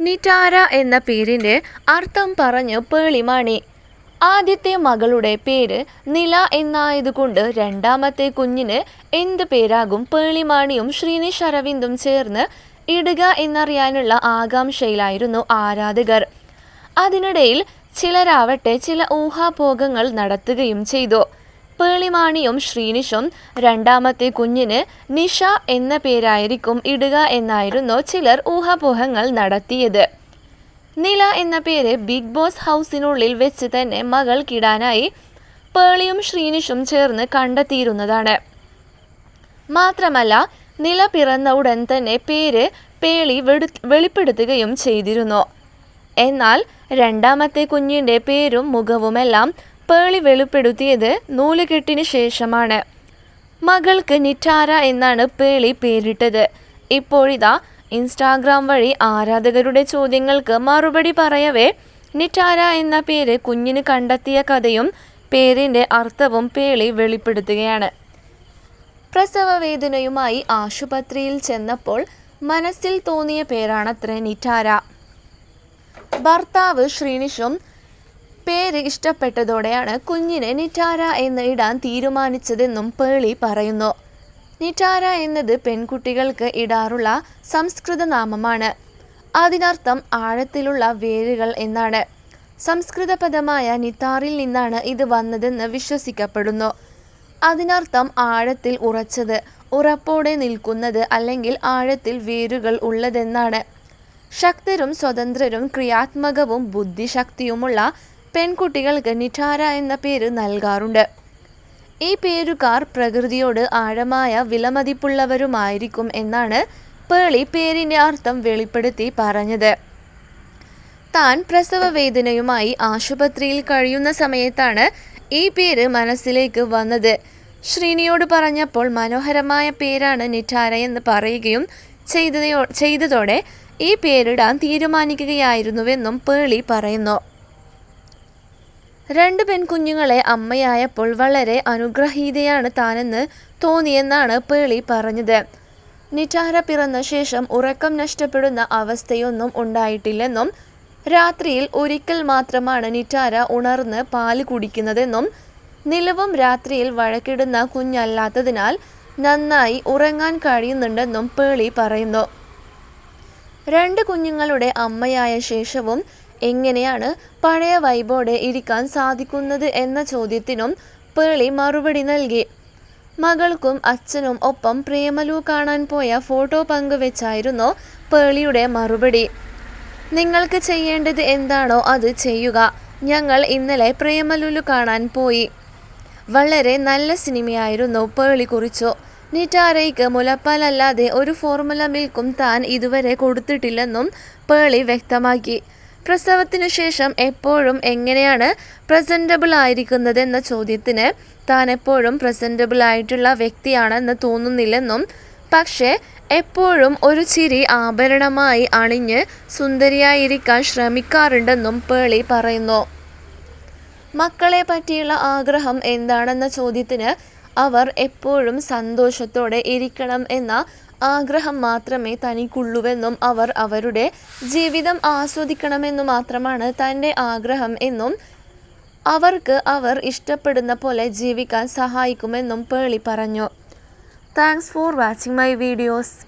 നിറ്റാര എന്ന പേരിന്റെ അർത്ഥം പറഞ്ഞു പേളിമാണി. ആദ്യത്തെ മകളുടെ പേര് നില എന്നായതുകൊണ്ട് രണ്ടാമത്തെ കുഞ്ഞിന് എന്ത് പേരാകും പേളിമാണിയും ശ്രീനിഷ് അരവിന്ദും ചേർന്ന് ഇടുക എന്നറിയാനുള്ള ആകാംക്ഷയിലായിരുന്നു ആരാധകർ. അതിനിടയിൽ ചിലരാവട്ടെ ചില ഊഹാപോഹങ്ങൾ നടത്തുകയും ചെയ്തു. പേളിമാണിയും ശ്രീനിഷും രണ്ടാമത്തെ കുഞ്ഞിന് നിഷ എന്ന പേരായിരിക്കും ഇടുക എന്നായിരുന്നു ചിലർ ഊഹാപോഹങ്ങൾ നടത്തിയത്. നില എന്ന പേര് ബിഗ് ബോസ് ഹൗസിനുള്ളിൽ വെച്ച് തന്നെ മകൾ കിടാനായി പേളിയും ശ്രീനിഷും ചേർന്ന് കണ്ടെത്തിയിരുന്നതാണ്. മാത്രമല്ല നില പിറന്ന ഉടൻ തന്നെ പേര് പേളി വെടു വെളിപ്പെടുത്തുകയും ചെയ്തിരുന്നു. എന്നാൽ രണ്ടാമത്തെ കുഞ്ഞിന്റെ പേരും മുഖവുമെല്ലാം പേളി വെളിപ്പെടുത്തിയത് നൂലുകെട്ടിന് ശേഷമാണ്. മകൾക്ക് നിറ്റാര എന്നാണ് പേളി പേരിട്ടത്. ഇപ്പോഴിതാ ഇൻസ്റ്റാഗ്രാം വഴി ആരാധകരുടെ ചോദ്യങ്ങൾക്ക് മറുപടി പറയവേ നിറ്റാര എന്ന പേര് കുഞ്ഞിന് കണ്ടെത്തിയ കഥയും പേരിന്റെ അർത്ഥവും പേളി വെളിപ്പെടുത്തുകയാണ്. പ്രസവവേദനയുമായി ആശുപത്രിയിൽ ചെന്നപ്പോൾ മനസ്സിൽ തോന്നിയ പേരാണത്രേ നിറ്റാര. ഭർത്താവ് ശ്രീനിഷും പേര് ഇഷ്ടപ്പെട്ടതോടെയാണ് കുഞ്ഞിനെ നിറ്റാര എന്ന് ഇടാൻ തീരുമാനിച്ചതെന്നും പേളി പറയുന്നു. നിറ്റാര എന്നത് പെൺകുട്ടികൾക്ക് ഇടാറുള്ള സംസ്കൃത നാമമാണ്. അതിനർത്ഥം ആഴത്തിലുള്ള വേരുകൾ എന്നാണ്. സംസ്കൃത പദമായ നിത്താറിൽ നിന്നാണ് ഇത് വന്നതെന്ന് വിശ്വസിക്കപ്പെടുന്നു. അതിനർത്ഥം ആഴത്തിൽ ഉറച്ചത്, ഉറപ്പോടെ നിൽക്കുന്നത് അല്ലെങ്കിൽ ആഴത്തിൽ വേരുകൾ ഉള്ളതെന്നാണ്. ശക്തരും സ്വതന്ത്രരും ക്രിയാത്മകവും ബുദ്ധിശക്തിയുമുള്ള പെൺകുട്ടികൾക്ക് നിറ്റാര എന്ന പേര് നൽകാറുണ്ട്. ഈ പേരുകാർ പ്രകൃതിയോട് ആഴമായ വിലമതിപ്പുള്ളവരുമായിരിക്കും എന്നാണ് പേളി പേരിന്റെ അർത്ഥം വെളിപ്പെടുത്തി പറഞ്ഞത്. താൻ പ്രസവവേദനയുമായി ആശുപത്രിയിൽ കഴിയുന്ന സമയത്താണ് ഈ പേര് മനസ്സിലേക്ക് വന്നത്. ശ്രീനിയോട് പറഞ്ഞപ്പോൾ മനോഹരമായ പേരാണ് നിറ്റാരയെന്ന് പറയുകയും ചെയ്തതോടെ ഈ പേരിടാൻ തീരുമാനിക്കുകയായിരുന്നുവെന്നും പേളി പറയുന്നു. രണ്ട് പെൺകുഞ്ഞുങ്ങളെ അമ്മയായപ്പോൾ വളരെ അനുഗ്രഹീതയാണ് താനെന്ന് തോന്നിയെന്നാണ് പേളി പറഞ്ഞത്. നിറ്റാര പിറന്ന ശേഷം ഉറക്കം നഷ്ടപ്പെടുന്ന അവസ്ഥയൊന്നും ഉണ്ടായിട്ടില്ലെന്നും രാത്രിയിൽ ഒരിക്കൽ മാത്രമാണ് നിറ്റാര ഉണർന്ന് പാൽ കുടിക്കുന്നതെന്നും നിലവും രാത്രിയിൽ വഴക്കിടുന്ന കുഞ്ഞല്ലാത്തതിനാൽ നന്നായി ഉറങ്ങാൻ കഴിയുന്നുണ്ടെന്നും പേളി പറയുന്നു. രണ്ട് കുഞ്ഞുങ്ങളുടെ അമ്മയായ ശേഷവും എങ്ങനെയാണ് പഴയ വൈബോടെ ഇരിക്കാൻ സാധിക്കുന്നത് എന്ന ചോദ്യത്തിനും പേളി മറുപടി നൽകി. മകൾക്കും അച്ഛനും ഒപ്പം പ്രേമലു കാണാൻ പോയ ഫോട്ടോ പങ്കുവെച്ചായിരുന്നു പേളിയുടെ മറുപടി. നിങ്ങൾക്ക് ചെയ്യേണ്ടത് എന്താണോ അത് ചെയ്യുക. ഞങ്ങൾ ഇന്നലെ പ്രേമലുലു കാണാൻ പോയി. വളരെ നല്ല സിനിമയായിരുന്നു പേളി കുറിച്ചു. നിറ്റാരയ്ക്ക് മുലപ്പാലല്ലാതെ ഒരു ഫോർമുല മിൽക്കും താൻ ഇതുവരെ കൊടുത്തിട്ടില്ലെന്നും പേളി വ്യക്തമാക്കി. പ്രസവത്തിനു ശേഷം എപ്പോഴും എങ്ങനെയാണ് പ്രസന്റബിൾ ആയിരിക്കുന്നത് എന്ന ചോദ്യത്തിന് താൻ എപ്പോഴും പ്രസന്റബിൾ ആയിട്ടുള്ള വ്യക്തിയാണെന്ന് തോന്നുന്നില്ലെന്നും പക്ഷേ എപ്പോഴും ഒരു ചിരി ആഭരണമായി അണിഞ്ഞ് സുന്ദരിയായിരിക്കാൻ ശ്രമിക്കാറുണ്ടെന്നും പേളി പറയുന്നു. മക്കളെ പറ്റിയുള്ള ആഗ്രഹം എന്താണെന്ന ചോദ്യത്തിന് അവർ എപ്പോഴും സന്തോഷത്തോടെ ഇരിക്കണം എന്ന ആഗ്രഹം മാത്രമേ തനിക്കുള്ളൂവെന്നും അവർ അവരുടെ ജീവിതം ആസ്വദിക്കണമെന്നു മാത്രമാണ് തന്റെ ആഗ്രഹം എന്നും അവർക്ക് അവർ ഇഷ്ടപ്പെടുന്ന പോലെ ജീവിക്കാൻ സഹായിക്കുമെന്നും പേളി പറഞ്ഞു. Thanks for watching my videos.